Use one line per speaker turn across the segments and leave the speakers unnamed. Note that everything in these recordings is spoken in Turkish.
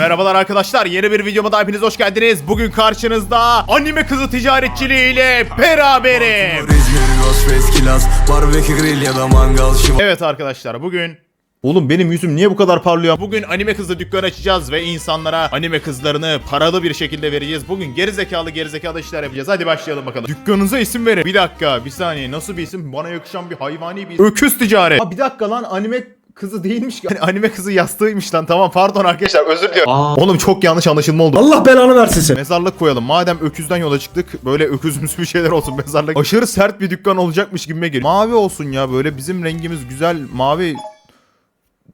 Merhabalar arkadaşlar yeni bir videoma da hepiniz hoş geldiniz. Bugün karşınızda anime kızı ticaretçiliği ile beraberim. Evet arkadaşlar bugün Oğlum benim yüzüm niye bu kadar parlıyor? Bugün anime kızı dükkanı açacağız ve insanlara anime kızlarını paralı bir şekilde vereceğiz. Bugün gerizekalı gerizekalı işler yapacağız. Hadi başlayalım bakalım. Dükkanınıza isim verin. Bir dakika, bir saniye. Nasıl bir isim? Bana yakışan bir hayvani bir isim. Öküz ticaret. Ha bir dakika lan anime kızı değilmiş ki. Hani anime kızı yastığıymış lan. Tamam pardon arkadaşlar özür diliyorum. Oğlum çok yanlış anlaşılma oldu.
Allah belanı versin seni.
Mezarlık koyalım. Madem öküzden yola çıktık böyle öküzümsü bir şeyler olsun mezarlık. Aşırı sert bir dükkan olacakmış gibime geliyor. Mavi olsun ya böyle bizim rengimiz güzel mavi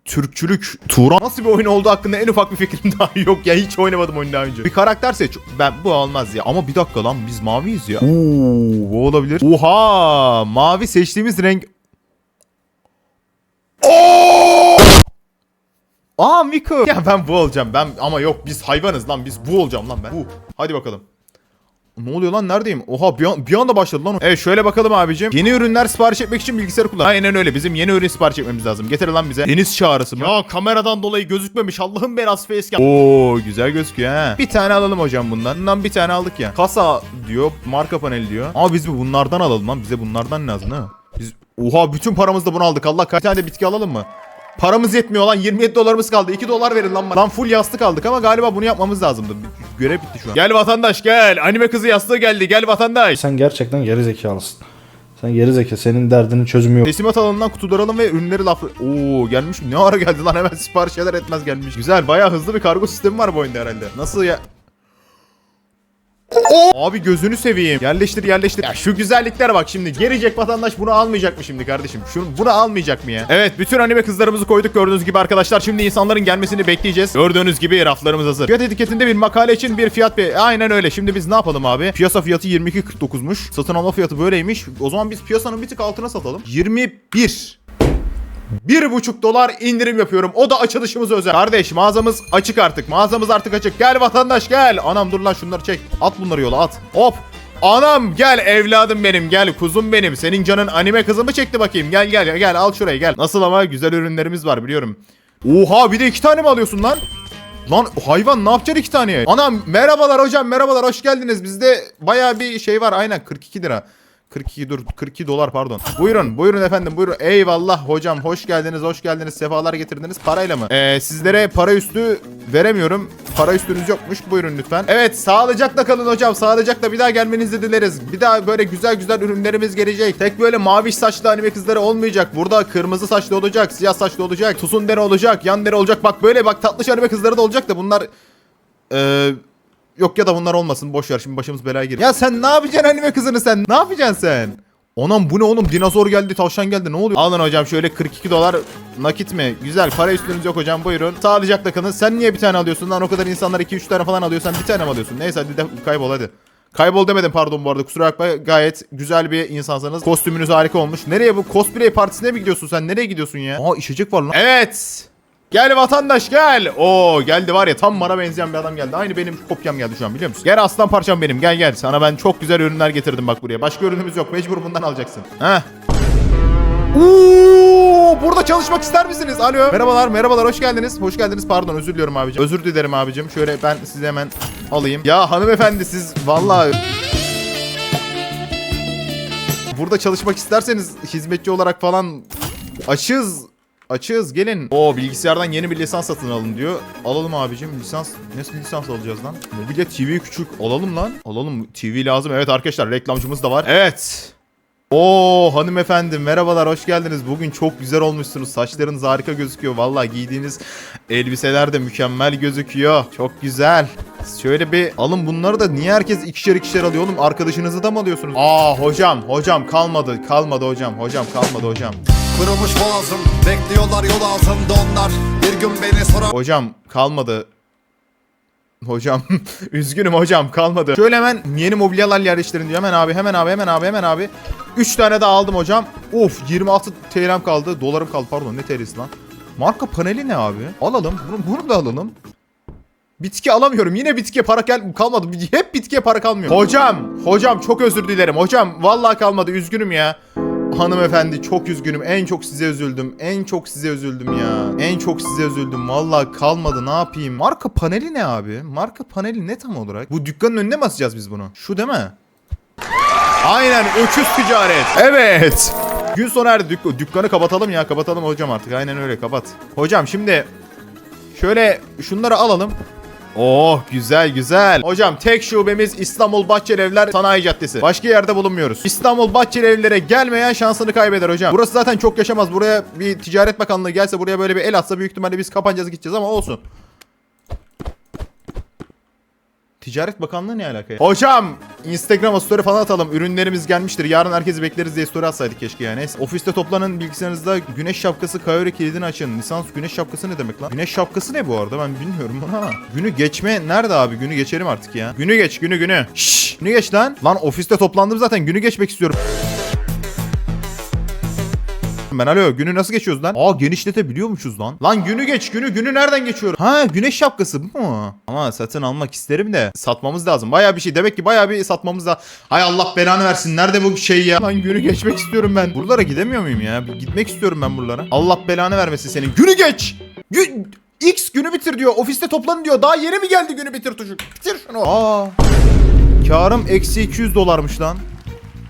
Türkçülük Turan nasıl bir oyun olduğu hakkında en ufak bir fikrim daha yok ya hiç oynamadım oyunu daha önce. Bir karakter seç. Ben bu olmaz ya. Ama bir dakika lan biz maviyiz ya. Oo, bu olabilir. Oha! Mavi seçtiğimiz renk Oo! Aa Miko. Ya ben bu olacağım. Ben ama yok biz hayvanız lan. Biz bu olacağım lan ben. Bu. Hadi bakalım. Ne oluyor lan neredeyim? Oha bir, an, bir anda başladı lan. Evet şöyle bakalım abicim. Yeni ürünler sipariş etmek için bilgisayarı kullan. Aynen öyle. Bizim yeni ürün sipariş etmemiz lazım. Getir lan bize. Deniz çağrısı mı? Ya kameradan dolayı gözükmemiş. Allah'ın belası facecam. Oo güzel gözüküyor ha. Bir tane alalım hocam bundan. Bundan bir tane aldık ya. Kasa diyor. Marka paneli diyor. Ama biz bu bunlardan alalım lan. Bize bunlardan lazım ha. Biz Oha bütün paramızla bunu aldık. Allah kaç tane de bitki alalım mı? Paramız yetmiyor lan 27 dolarımız kaldı 2 dolar verin lan. Lan full yastık aldık ama galiba bunu yapmamız lazımdı. Görev bitti şu an. Gel vatandaş gel. Anime kızı yastığı geldi. Gel vatandaş.
Sen gerçekten geri zekalısın. Sen geri zeka. Senin derdinin çözümü yok.
Teslimat alanından kutuları alın ve ürünleri laf... Oo gelmiş mi? Ne ara geldi lan hemen sipariş eder etmez gelmiş. Güzel bayağı hızlı bir kargo sistemi var bu oyunda herhalde. Nasıl ya? Abi gözünü seveyim. Yerleştir yerleştir. Ya şu güzelliklere bak şimdi. Gelecek vatandaş bunu almayacak mı şimdi kardeşim? Şunu, bunu almayacak mı ya? Evet bütün anime kızlarımızı koyduk gördüğünüz gibi arkadaşlar. Şimdi insanların gelmesini bekleyeceğiz. Gördüğünüz gibi raflarımız hazır. Fiyat etiketinde bir makale için bir fiyat bir... Aynen öyle. Şimdi biz ne yapalım abi? Piyasa fiyatı 22.49'muş. Satın alma fiyatı böyleymiş. O zaman biz piyasanın bir tık altına satalım. 21. Bir buçuk dolar indirim yapıyorum. O da açılışımız özel. Kardeş mağazamız açık artık. Mağazamız artık açık. Gel vatandaş gel. Anam dur lan şunları çek. At bunları yola at. Hop. Anam gel evladım benim gel kuzum benim. Senin canın anime kızımı çekti bakayım. Gel gel gel al şurayı gel. Nasıl ama güzel ürünlerimiz var biliyorum. Oha bir de iki tane mi alıyorsun lan? Lan hayvan ne yapacaksın iki taneye? Anam merhabalar hocam merhabalar hoş geldiniz. Bizde baya bir şey var aynen 42 lira. 42 dur 42 dolar pardon. Buyurun buyurun efendim buyurun. Eyvallah hocam hoş geldiniz hoş geldiniz sefalar getirdiniz parayla mı? Ee, sizlere para üstü veremiyorum. Para üstünüz yokmuş buyurun lütfen. Evet sağlıcakla kalın hocam sağlıcakla bir daha gelmenizi dileriz. Bir daha böyle güzel güzel ürünlerimiz gelecek. Tek böyle mavi saçlı anime kızları olmayacak. Burada kırmızı saçlı olacak siyah saçlı olacak. Tusun deri olacak yan deri olacak. Bak böyle bak tatlış anime kızları da olacak da bunlar... Eee... Yok ya da bunlar olmasın boş ver şimdi başımız belaya girer. Ya sen ne yapacaksın anime kızını sen? Ne yapacaksın sen? Onam bu ne oğlum dinozor geldi tavşan geldi ne oluyor? Alın hocam şöyle 42 dolar nakit mi? Güzel para üstünüz yok hocam buyurun. Sağlıcakla kalın. Sen niye bir tane alıyorsun lan o kadar insanlar 2-3 tane falan alıyor sen bir tane mi alıyorsun? Neyse hadi de kaybol hadi. Kaybol demedim pardon bu arada kusura bakma gayet güzel bir insansınız. Kostümünüz harika olmuş. Nereye bu cosplay partisine mi gidiyorsun sen? Nereye gidiyorsun ya? Aa içecek var lan. Evet. Gel vatandaş gel. Oo geldi var ya tam bana benzeyen bir adam geldi. Aynı benim kopyam geldi şu an biliyor musun? Gel aslan parçam benim gel gel. Sana ben çok güzel ürünler getirdim bak buraya. Başka ürünümüz yok. Mecbur bundan alacaksın. Heh. Oo, burada çalışmak ister misiniz? Alo. Merhabalar, merhabalar. Hoş geldiniz. Hoş geldiniz. Pardon, özür diliyorum abicim. Özür dilerim abicim. Şöyle ben sizi hemen alayım. Ya hanımefendi siz vallahi burada çalışmak isterseniz hizmetçi olarak falan açığız. Açığız gelin. O bilgisayardan yeni bir lisans satın alın diyor. Alalım abicim lisans. Nasıl lisans alacağız lan? Mobilya TV küçük. Alalım lan. Alalım TV lazım. Evet arkadaşlar reklamcımız da var. Evet. Oo hanımefendi merhabalar hoş geldiniz. Bugün çok güzel olmuşsunuz. Saçlarınız harika gözüküyor. Vallahi giydiğiniz elbiseler de mükemmel gözüküyor. Çok güzel. Şöyle bir alın bunları da niye herkes ikişer ikişer alıyor oğlum? Arkadaşınızı da mı alıyorsunuz? Aa hocam hocam kalmadı kalmadı hocam hocam kalmadı hocam.
Kırılmış boğazım Bekliyorlar yol altında onlar Bir gün beni sorar
Hocam kalmadı. Hocam üzgünüm hocam kalmadı. Şöyle hemen yeni mobilyalar yerleştirin diyor. Hemen abi hemen abi hemen abi hemen abi. 3 tane daha aldım hocam. Of 26 TL'm kaldı. Dolarım kaldı pardon ne TL'si lan. Marka paneli ne abi? Alalım bunu, bunu da alalım. Bitki alamıyorum. Yine bitkiye para gel kalmadı. Hep bitkiye para kalmıyor. Hocam, hocam çok özür dilerim. Hocam vallahi kalmadı. Üzgünüm ya. Hanımefendi çok üzgünüm. En çok size üzüldüm. En çok size üzüldüm ya. En çok size üzüldüm. Vallahi kalmadı ne yapayım. Marka paneli ne abi? Marka paneli ne tam olarak? Bu dükkanın önüne mi asacağız biz bunu? Şu değil mi? Aynen öküz ticaret. Evet. Gün sonu erdi. Dük- dükkanı kapatalım ya. Kapatalım hocam artık. Aynen öyle kapat. Hocam şimdi şöyle şunları alalım. Oh güzel güzel. Hocam tek şubemiz İstanbul Bahçelievler Sanayi Caddesi. Başka yerde bulunmuyoruz. İstanbul Bahçelievlere gelmeyen şansını kaybeder hocam. Burası zaten çok yaşamaz. Buraya bir Ticaret Bakanlığı gelse buraya böyle bir el atsa büyük ihtimalle biz kapanacağız gideceğiz ama olsun. Ticaret Bakanlığı ne alaka ya? Hocam Instagram'a story falan atalım. Ürünlerimiz gelmiştir. Yarın herkesi bekleriz diye story atsaydık keşke yani. Neyse. Ofiste toplanın bilgisayarınızda güneş şapkası Kayori kilidini açın. Lisans güneş şapkası ne demek lan? Güneş şapkası ne bu arada ben bilmiyorum bunu ama. Günü geçme nerede abi? Günü geçelim artık ya. Günü geç günü günü. Şşş günü geç lan. Lan ofiste toplandım zaten günü geçmek istiyorum. Ben alo günü nasıl geçiyoruz lan? Aa genişletebiliyormuşuz lan. Lan günü geç günü günü nereden geçiyorum? Ha güneş şapkası bu mu? Ama satın almak isterim de satmamız lazım. Baya bir şey demek ki baya bir satmamız da. Hay Allah belanı versin nerede bu şey ya? Lan günü geçmek istiyorum ben. Buralara gidemiyor muyum ya? Gitmek istiyorum ben buralara. Allah belanı vermesin senin. Günü geç. Gü- X günü bitir diyor. Ofiste toplanın diyor. Daha yeni mi geldi günü bitir tuşu? Bitir şunu. Aa. Karım eksi 200 dolarmış lan.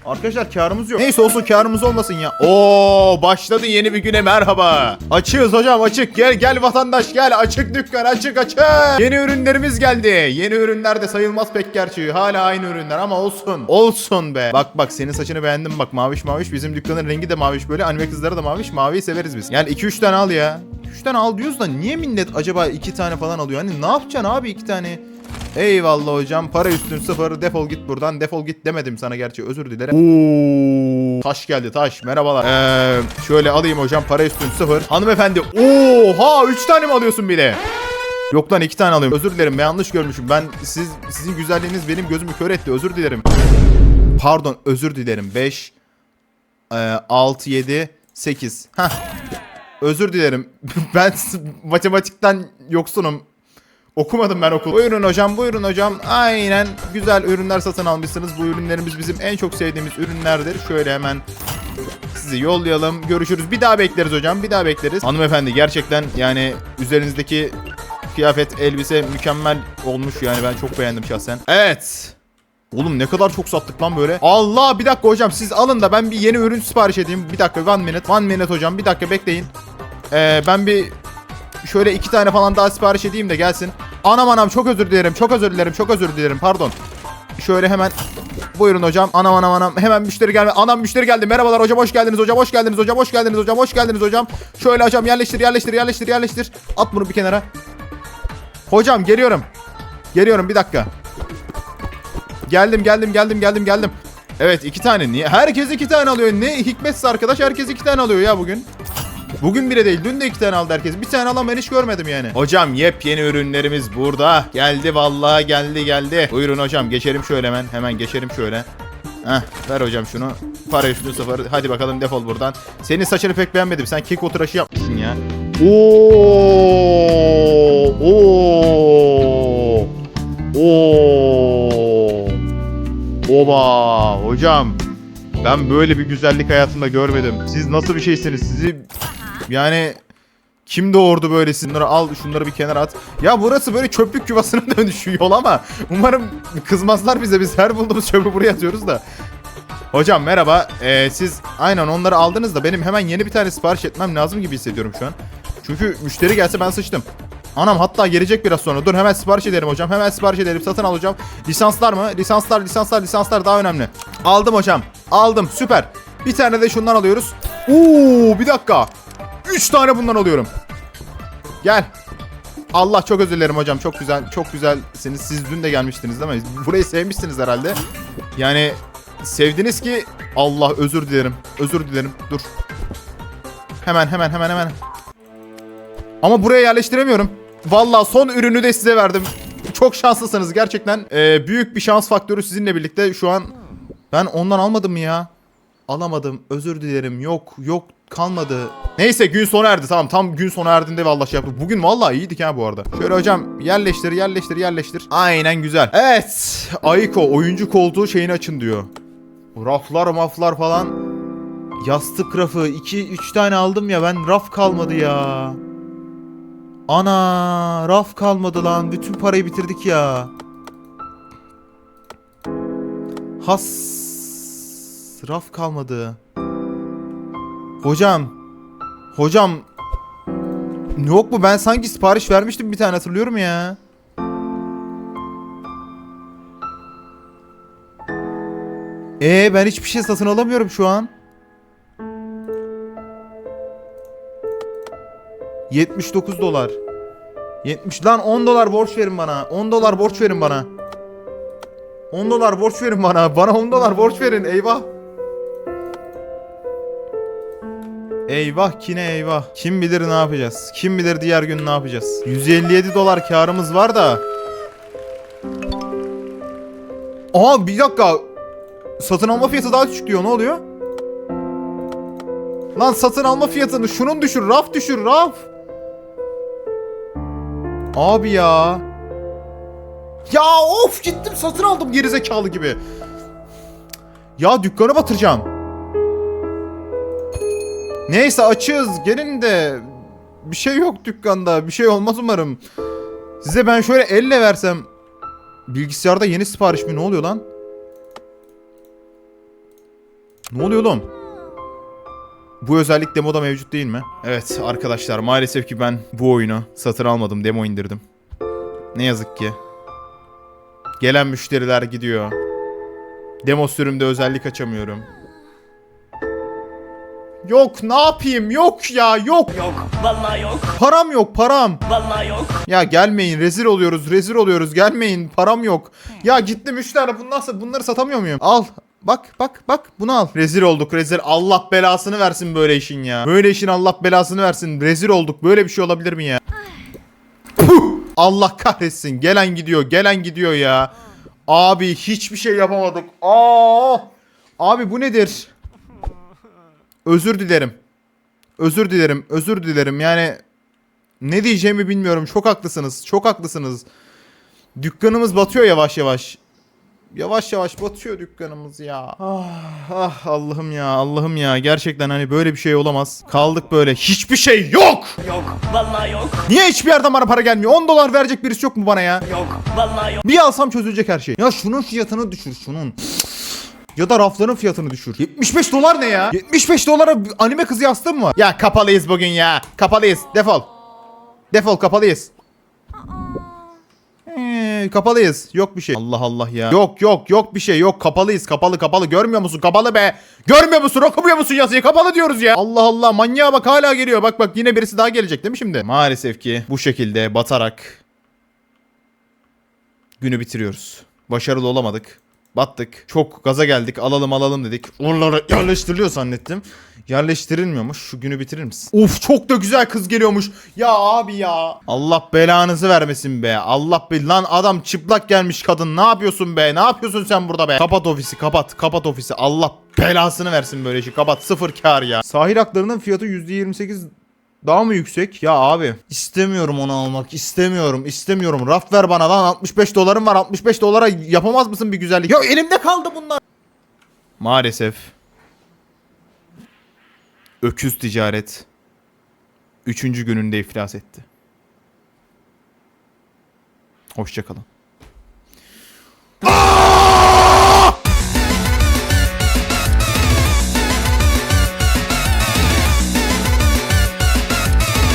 Arkadaşlar karımız yok. Neyse olsun karımız olmasın ya. Oo başladı yeni bir güne merhaba. Açığız hocam açık. Gel gel vatandaş gel. Açık dükkan açık açık. Yeni ürünlerimiz geldi. Yeni ürünler de sayılmaz pek gerçi. Hala aynı ürünler ama olsun. Olsun be. Bak bak senin saçını beğendim bak maviş maviş. Bizim dükkanın rengi de maviş böyle. Anime kızları da maviş. Maviyi severiz biz. Yani 2-3 tane al ya. 3 tane al diyoruz da niye millet acaba 2 tane falan alıyor? Hani ne yapacaksın abi 2 tane? Eyvallah hocam para üstün sıfır defol git buradan defol git demedim sana gerçi özür dilerim. Oo, taş geldi taş merhabalar. Ee, şöyle alayım hocam para üstün sıfır. Hanımefendi oha 3 tane mi alıyorsun bile? Yok lan iki tane alıyorum. Özür dilerim ben yanlış görmüşüm. Ben siz sizin güzelliğiniz benim gözümü kör etti. Özür dilerim. Pardon özür dilerim. 5 6 7 8. Hah. Özür dilerim. ben matematikten yoksunum. Okumadım ben okul. Buyurun hocam, buyurun hocam. Aynen güzel ürünler satın almışsınız. Bu ürünlerimiz bizim en çok sevdiğimiz ürünlerdir. Şöyle hemen sizi yollayalım. Görüşürüz. Bir daha bekleriz hocam. Bir daha bekleriz. Hanımefendi gerçekten yani üzerinizdeki kıyafet, elbise mükemmel olmuş yani ben çok beğendim şahsen. Evet. Oğlum ne kadar çok sattık lan böyle. Allah bir dakika hocam siz alın da ben bir yeni ürün sipariş edeyim. Bir dakika one minute. One minute hocam bir dakika bekleyin. Ee, ben bir şöyle iki tane falan daha sipariş edeyim de gelsin. Anam anam çok özür dilerim çok özür dilerim çok özür dilerim. Pardon. Şöyle hemen buyurun hocam. Anam anam anam. Hemen müşteri gelme. Anam müşteri geldi. Merhabalar hocam hoş geldiniz hocam hoş geldiniz hocam hoş geldiniz hocam hoş geldiniz hocam. Şöyle hocam yerleştir yerleştir yerleştir yerleştir. At bunu bir kenara. Hocam geliyorum. Geliyorum bir dakika. Geldim geldim geldim geldim geldim. Evet iki tane. Niye? Herkes iki tane alıyor. Ne hikmetse arkadaş herkes iki tane alıyor ya bugün Bugün bile değil. Dün de iki tane aldı herkes. Bir tane alan ben hiç görmedim yani. Hocam yepyeni ürünlerimiz burada. Geldi vallahi geldi geldi. Buyurun hocam geçelim şöyle hemen. Hemen geçelim şöyle. Heh, ver hocam şunu. Para üstü sıfır. Hadi bakalım defol buradan. Senin saçını pek beğenmedim. Sen keko tıraşı yapmışsın ya. Oo! Oo! Oo! Oba! Hocam ben böyle bir güzellik hayatımda görmedim. Siz nasıl bir şeysiniz? Sizi yani kim doğurdu böyle şunları al şunları bir kenara at. Ya burası böyle çöplük yuvasına dönüşüyor yol ama umarım kızmazlar bize biz her bulduğumuz çöpü buraya atıyoruz da. Hocam merhaba. Ee, siz aynen onları aldınız da benim hemen yeni bir tane sipariş etmem lazım gibi hissediyorum şu an. Çünkü müşteri gelse ben sıçtım. Anam hatta gelecek biraz sonra. Dur hemen sipariş edelim hocam. Hemen sipariş edelim. Satın al hocam. Lisanslar mı? Lisanslar, lisanslar, lisanslar daha önemli. Aldım hocam. Aldım. Süper. Bir tane de şundan alıyoruz. Oo, bir dakika. 3 tane bundan alıyorum. Gel. Allah çok özür dilerim hocam. Çok güzel, çok güzelsiniz. Siz dün de gelmiştiniz değil mi? Burayı sevmişsiniz herhalde. Yani sevdiniz ki Allah özür dilerim. Özür dilerim. Dur. Hemen hemen hemen hemen. Ama buraya yerleştiremiyorum. Vallahi son ürünü de size verdim. Çok şanslısınız gerçekten. Ee, büyük bir şans faktörü sizinle birlikte şu an. Ben ondan almadım mı ya? Alamadım. Özür dilerim. Yok yok kalmadı. Neyse gün sona erdi. Tamam tam gün sona erdiğinde vallahi şey yaptık. Bugün vallahi iyiydik ha bu arada. Şöyle hocam yerleştir yerleştir yerleştir. Aynen güzel. Evet. Ayko oyuncu koltuğu şeyini açın diyor. Raflar maflar falan. Yastık rafı 2 3 tane aldım ya ben raf kalmadı ya. Ana raf kalmadı lan. Bütün parayı bitirdik ya. Has raf kalmadı. Hocam. Hocam. Yok mu? Ben sanki sipariş vermiştim bir tane hatırlıyorum ya. Ee ben hiçbir şey satın alamıyorum şu an. 79 dolar. 70 lan 10 dolar borç verin bana. 10 dolar borç verin bana. 10 dolar borç verin bana. Bana 10 dolar borç verin. Eyvah. Eyvah kine eyvah. Kim bilir ne yapacağız? Kim bilir diğer gün ne yapacağız? 157 dolar karımız var da. Aa bir dakika. Satın alma fiyatı daha düşük diyor. Ne oluyor? Lan satın alma fiyatını şunun düşür. Raf düşür raf. Abi ya. Ya of gittim satın aldım gerizekalı gibi. Ya dükkanı batıracağım. Neyse açığız gelin de bir şey yok dükkanda bir şey olmaz umarım. Size ben şöyle elle versem bilgisayarda yeni sipariş mi ne oluyor lan? Ne oluyor oğlum? Bu özellik demoda mevcut değil mi? Evet arkadaşlar maalesef ki ben bu oyunu satın almadım demo indirdim. Ne yazık ki. Gelen müşteriler gidiyor. Demo sürümde özellik açamıyorum. Yok ne yapayım yok ya yok.
Yok vallahi yok
Param yok param.
vallahi yok
Ya gelmeyin rezil oluyoruz rezil oluyoruz gelmeyin param yok. Ya gittim 3 tane bundan bunları satamıyor muyum? Al bak bak bak bunu al. Rezil olduk rezil Allah belasını versin böyle işin ya. Böyle işin Allah belasını versin rezil olduk böyle bir şey olabilir mi ya? Allah kahretsin gelen gidiyor gelen gidiyor ya. Abi hiçbir şey yapamadık. Aa! Abi bu nedir? Özür dilerim. Özür dilerim. Özür dilerim. Yani ne diyeceğimi bilmiyorum. Çok haklısınız. Çok haklısınız. Dükkanımız batıyor yavaş yavaş. Yavaş yavaş batıyor dükkanımız ya. Ah, ah Allah'ım ya Allah'ım ya. Gerçekten hani böyle bir şey olamaz. Kaldık böyle. Hiçbir şey yok.
Yok vallahi yok
Niye hiçbir yerden bana para gelmiyor? 10 dolar verecek birisi yok mu bana ya?
Yok vallahi yok
Bir alsam çözülecek her şey. Ya şunun fiyatını düşür şunun. Ya da rafların fiyatını düşür. 75 dolar ne ya? 75 dolara anime kızı yastığı mı var? Ya kapalıyız bugün ya. Kapalıyız. Defol. Defol kapalıyız. Ee, kapalıyız. Yok bir şey. Allah Allah ya. Yok yok yok bir şey yok. Kapalıyız. Kapalı kapalı. Görmüyor musun? Kapalı be. Görmüyor musun? Okumuyor musun yazıyı? Kapalı diyoruz ya. Allah Allah. Manyağa bak hala geliyor. Bak bak yine birisi daha gelecek değil mi şimdi? Maalesef ki bu şekilde batarak günü bitiriyoruz. Başarılı olamadık. Battık. Çok gaza geldik. Alalım alalım dedik. Oralara yerleştiriliyor zannettim. Yerleştirilmiyormuş. Şu günü bitirir misin? Of çok da güzel kız geliyormuş. Ya abi ya. Allah belanızı vermesin be. Allah be. Lan adam çıplak gelmiş kadın. Ne yapıyorsun be? Ne yapıyorsun sen burada be? Kapat ofisi kapat. Kapat ofisi. Allah belasını versin böyle işi. Kapat. Sıfır kar ya. Sahil haklarının fiyatı %28 daha mı yüksek? Ya abi istemiyorum onu almak istemiyorum istemiyorum raf ver bana lan 65 dolarım var 65 dolara yapamaz mısın bir güzellik? Ya elimde kaldı bunlar. Maalesef. Öküz ticaret. Üçüncü gününde iflas etti. Hoşçakalın.